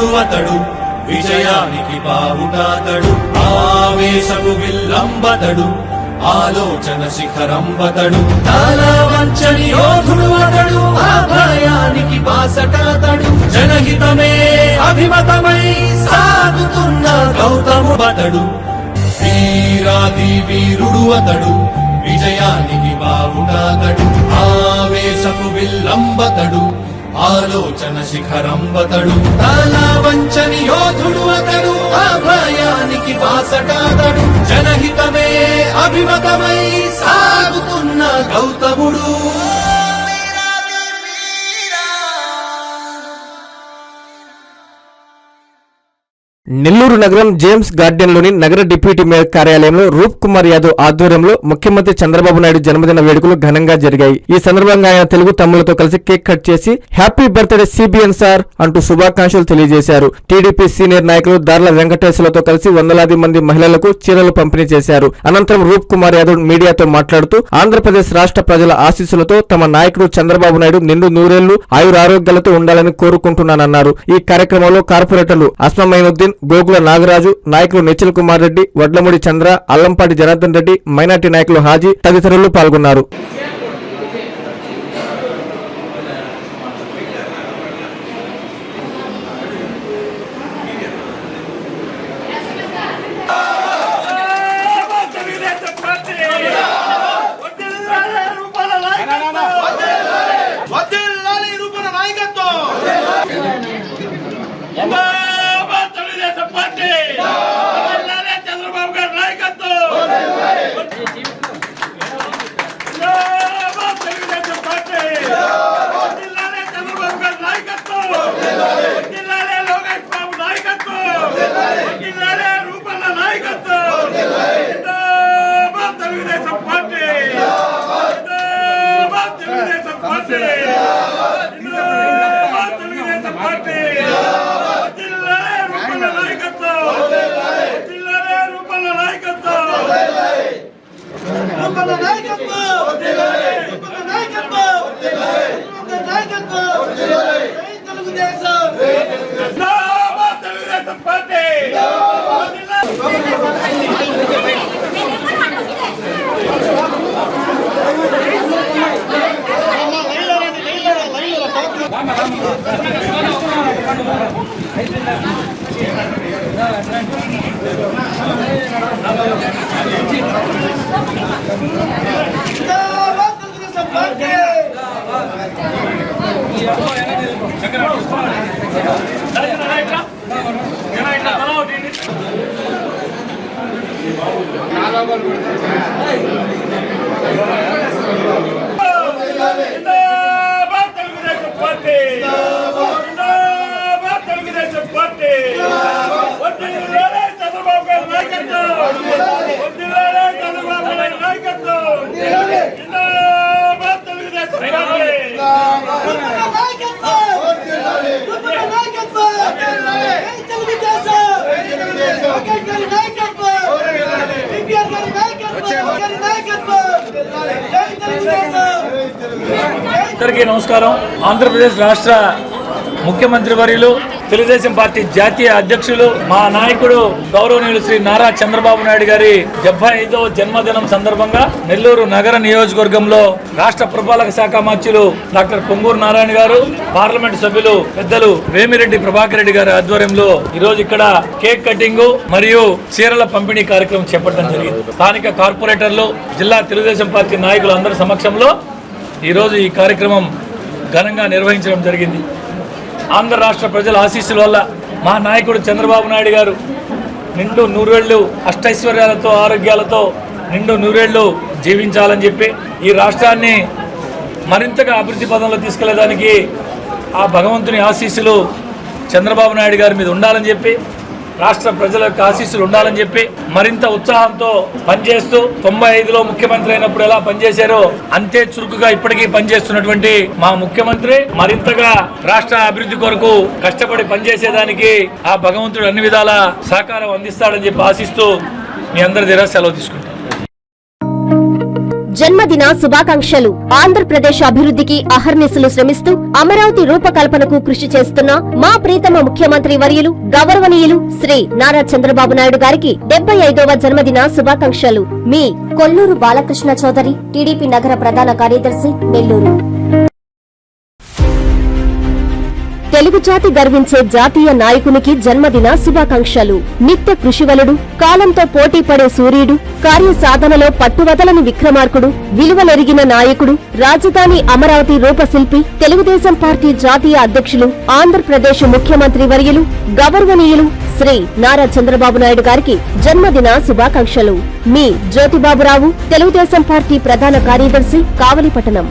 వీరాది వీరుడు అతడు విజయానికి బావుటాతడు ఆవేశపు విల్లంబతడు ఆలోచన శిఖరంబతడు. తల వంచని యోధుడు అతడు ఆ భయానికి బాసటాతడు. జనహితమే అభిమతమై సాగుతున్న గౌతము బతడు వీరాది వీరుడు అతడు విజయానికి బావుటాతడు ఆవేశపు విల్లంబతడు ఆలోచన శిఖరంబతడు తానా వంచని యోధుడు అతడు ఆ భయానికి బాసటాతడు జనహితమే అభిమతమై సాగుతున్న గౌతముడు. నెల్లూరు నగరం జేమ్స్ గార్డెన్లోని నగర డిప్యూటీ మేయర్ కార్యాలయంలో రూప్ కుమార్ యాదవ్ ఆధ్వర్యంలో ముఖ్యమంత్రి చంద్రబాబు నాయుడు జన్మదిన వేడుకలు ఘనంగా జరిగాయి. ఈ సందర్భంగా ఆయన తెలుగు తమ్ములతో కలిసి కేక్ కట్ చేసి హ్యాపీ బర్త్డే సిబిఎన్ సార్ అంటూ శుభాకాంక్షలు తెలియజేశారు. టీడీపీ సీనియర్ నాయకులు దార్ల వెంకటేశ్వరతో కలిసి వందలాది మంది మహిళలకు చీరలు పంపిణీ చేశారు. అనంతరం రూప్ కుమార్ యాదవ్ మీడియాతో మాట్లాడుతూ ఆంధ్రప్రదేశ్ రాష్ట్ర ప్రజల ఆశీస్సులతో తమ నాయకుడు చంద్రబాబు నాయుడు నిండు నూరేళ్ళు ఆయురారోగ్యాలతో ఉండాలని కోరుకుంటున్నానన్నారు. ఈ కార్యక్రమంలో కార్పొరేటర్లు అస్మమైనుద్దీన్ గోకుల నాగరాజు నాయకులు నిఖిల్ కుమార్ రెడ్డి వడ్లమూడి చంద్ర అల్లంపాటి జనార్దన్ రెడ్డి మైనార్టీ నాయకులు హాజీ తదితరులు పాల్గొన్నారు వదిలాలి రూపణ నాయకత్వం తెలుగుదేశం పార్టీ వదిలాలే చంద్రబాబు గారి నాయకత్వం జిందాబాద్ తెలుగుదేశం పార్టీ జిల్లా రూపంలో నాయకత్వం వదిలాలే లోకేష్ బాబు నాయకత్వం వదిలాలే రూపన్న నాయకత్వం జిందాబాద్ తెలుగుదేశం పార్టీ జిందాబాద్ తెలుగుదేశం పార్టీ జిందాబాద్ తెలుగుదేశం పార్టీ జిల్లాలే రూపన్న నాయకత్వం జిల్లాలే రూపన్న నాయకత్వం రూపణ నాయకత్వం! రూపణ నాయకత్వం! నాయకత్వం! తెలుగుదేశం! நாலாவது అందరికీ నమస్కారం. ఆంధ్రప్రదేశ్ రాష్ట్ర ముఖ్యమంత్రి వర్యులు తెలుగుదేశం పార్టీ జాతీయ అధ్యక్షులు మా నాయకుడు గౌరవనీయులు శ్రీ నారా చంద్రబాబు నాయుడు గారి డెబ్బై ఐదవ జన్మదినం సందర్భంగా నెల్లూరు నగర నియోజకవర్గంలో రాష్ట్ర పురపాలక శాఖ మంత్రులు డాక్టర్ పొంగూరు నారాయణ గారు పార్లమెంట్ సభ్యులు పెద్దలు వేమిరెడ్డి ప్రభాకర్ రెడ్డి గారి ఆధ్వర్యంలో ఈ రోజు ఇక్కడ కేక్ కటింగ్ మరియు చీరల పంపిణీ కార్యక్రమం చేపట్టడం జరిగింది. స్థానిక కార్పొరేటర్లు జిల్లా తెలుగుదేశం పార్టీ నాయకులు అందరి సమక్షంలో ఈరోజు ఈ కార్యక్రమం ఘనంగా నిర్వహించడం జరిగింది. ఆంధ్ర రాష్ట్ర ప్రజల ఆశీస్సుల వల్ల మా నాయకుడు చంద్రబాబు నాయుడు గారు నిండు నూరేళ్ళు అష్టైశ్వర్యాలతో ఆరోగ్యాలతో నిండు నూరేళ్ళు జీవించాలని చెప్పి ఈ రాష్ట్రాన్ని మరింతగా అభివృద్ధి పదంలో తీసుకెళ్ళేదానికి ఆ భగవంతుని ఆశీస్సులు చంద్రబాబు నాయుడు గారి మీద ఉండాలని చెప్పి రాష్ట్ర ప్రజల యొక్క ఆశీస్సులు ఉండాలని చెప్పి మరింత ఉత్సాహంతో పనిచేస్తూ తొంభై ఐదులో ముఖ్యమంత్రి అయినప్పుడు ఎలా పనిచేశారో అంతే చురుకుగా ఇప్పటికీ పనిచేస్తున్నటువంటి మా ముఖ్యమంత్రి మరింతగా రాష్ట్ర అభివృద్ధి కొరకు కష్టపడి పనిచేసేదానికి ఆ భగవంతుడు అన్ని విధాల సహకారం అందిస్తాడని చెప్పి ఆశిస్తూ మీ అందరి దగ్గర సెలవు తీసుకుంటాం జన్మదిన శుభాకాంక్షలు. ఆంధ్రప్రదేశ్ అభివృద్ధికి అహర్నిశలు శ్రమిస్తూ అమరావతి రూపకల్పనకు కృషి చేస్తున్న మా ప్రీతమ ముఖ్యమంత్రి వర్యులు గౌరవనీయులు శ్రీ నారా చంద్రబాబు నాయుడు గారికి డెబ్బై ఐదవ జన్మదిన శుభాకాంక్షలు. మీ కొల్లూరు బాలకృష్ణ చౌదరి టీడీపీ నగర ప్రధాన కార్యదర్శి నెల్లూరు. తెలుగు జాతి గర్వించే జాతీయ నాయకునికి జన్మదిన శుభాకాంక్షలు. నిత్య కృషివలుడు కాలంతో పోటీ పడే సూర్యుడు కార్యసాధనలో పట్టువదలని విక్రమార్కుడు విలువలెరిగిన నాయకుడు రాజధాని అమరావతి రూపశిల్పి తెలుగుదేశం పార్టీ జాతీయ అధ్యక్షులు ఆంధ్రప్రదేశ్ ముఖ్యమంత్రి వర్యులు గౌరవనీయులు శ్రీ నారా చంద్రబాబు నాయుడు గారికి జన్మదిన శుభాకాంక్షలు. మీ జ్యోతిబాబురావు తెలుగుదేశం పార్టీ ప్రధాన కార్యదర్శి కావలిపట్టణం.